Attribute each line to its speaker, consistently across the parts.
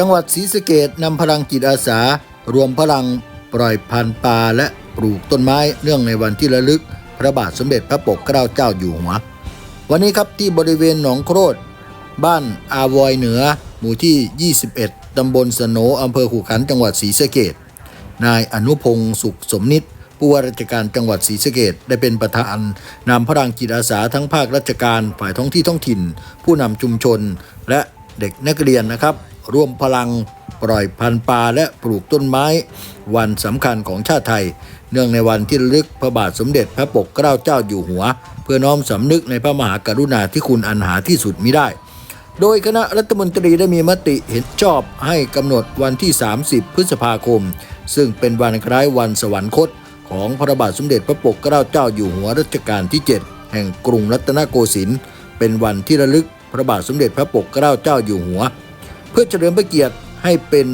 Speaker 1: จังหวัดศรีสะเกดนำพลังจิตอาสา รวมพลังปล่อยพันธุ์ปลาและปลูกต้นไม้เนื่องในวันที่ระลึก พระบาทสมเด็จพระปกเกล้าเจ้าอยู่หัว วันนี้ครับที่บริเวณหนองโครดบ้านอาวอยเหนือ หมู่ที่ 21 ตำบลสโนอำเภอขุขันจังหวัดศรีสะเกดนายอนุพงศ์สุขสมนิตผู้ว่าราชการจังหวัดศรีสะเกดได้เป็นประธานนำพลังจิตอาสาทั้งภาคราชการฝ่ายท้องที่ท้องถิ่น ผู้นำชุมชนและเด็กนักเรียนนะครับ ร่วมพลัง ปล่อยพันธุ์ปลาและปลูกต้นไม้ วันสำคัญของชาติไทย เนื่องในวันที่ลึกพระบาทสมเด็จพระปกเกล้าเจ้าอยู่หัว เพื่อน้อมสำนึกในพระมหากรุณาธิคุณอันหาที่สุดมิได้ โดยคณะรัฐมนตรีได้มีมติเห็นชอบให้กำหนดวันที่ 30 พฤษภาคม ซึ่งเป็นวันคล้ายวันสวรรคต ของพระบาทสมเด็จพระปกเกล้าเจ้าอยู่หัวรัชกาลที่ 7 แห่งกรุงรัตนโกสินทร์เป็นวันที่ระลึกพระบาทสมเด็จพระปกเกล้าเจ้าอยู่หัว เพื่อเฉลิมพระเกียรติให้เป็น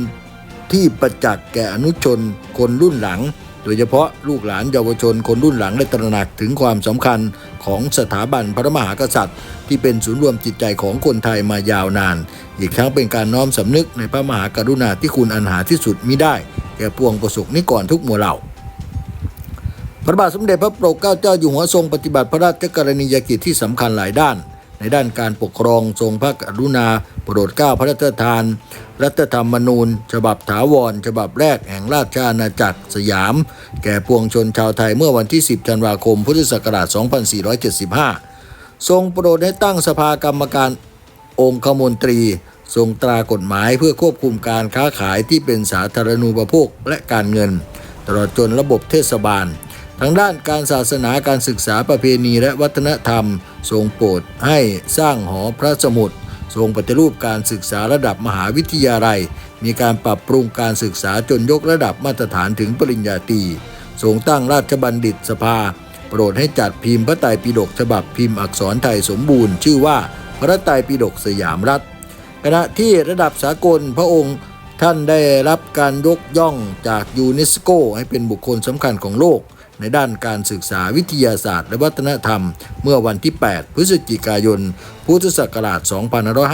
Speaker 1: ที่ประจักษ์แก่อนุชนคนรุ่นหลัง โดยเฉพาะลูกหลานเยาวชนคนรุ่นหลังได้ตระหนักถึงความสำคัญของสถาบันพระมหากษัตริย์ ที่เป็นศูนย์รวมจิตใจของคนไทยมายาวนาน อีกทั้งเป็นการน้อมสำนึกในพระมหากรุณาธิคุณอันหาที่สุดมิได้ แก่ปวงประสบนิกรทุกหมู่เหล่าพระบาทสมเด็จพระปกเกล้าเจ้าอยู่หัวทรงปฏิบัติพระราชกรณียกิจที่สำคัญหลายด้าน ในด้านการปกครองทรงพระกรุณาโปรดเกล้าพระราชทาน รัฐธรรมนูญ ฉบับถาวร ฉบับแรกแห่งราชอาณาจักรสยาม แก่ปวงชนชาวไทยเมื่อวันที่ 10 ธันวาคม พุทธศักราช 2475 ทรงโปรดให้ตั้งสภากรรมการองคมนตรี ทรงตรากฎหมายเพื่อควบคุมการค้าขายที่เป็นสาธารณูปโภคและการเงิน ตลอดจนระบบเทศบาล ทางด้านการศาสนาการศึกษาประเพณีและวัฒนธรรม ทรงโปรดให้สร้างหอพระสมุดทรงปฏิรูปการศึกษาระดับมหาวิทยาลัย มีการปรับปรุงการศึกษาจนยกระดับมาตรฐานถึงปริญญาตรีทรงตั้งราชบัณฑิตสภา โปรดให้จัดพิมพ์พระไตรปิฎกฉบับพิมพ์อักษรไทยสมบูรณ์ ชื่อว่าพระไตรปิฎกสยามรัฐขณะที่ระดับสากลพระองค์ท่านได้รับการยกย่องจากยูเนสโกให้เป็นบุคคลสำคัญของโลก ในด้านการศึกษาวิทยาศาสตร์และวัฒนธรรม เมื่อวันที่ 8 พฤศจิกายน พุทธศักราช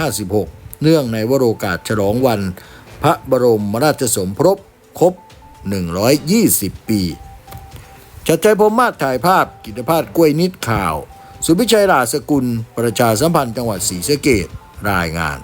Speaker 1: 2556 เนื่องในวโรกาสฉลองวัน พระบรมราชสมภพครบ 120 ปี ชัดใจพรมมาศถ่ายภาพกิตภาพกล้วยนิดข่าว สุพิชัยราสกุล ประชาสัมพันธ์จังหวัดศรีสะเกดรายงาน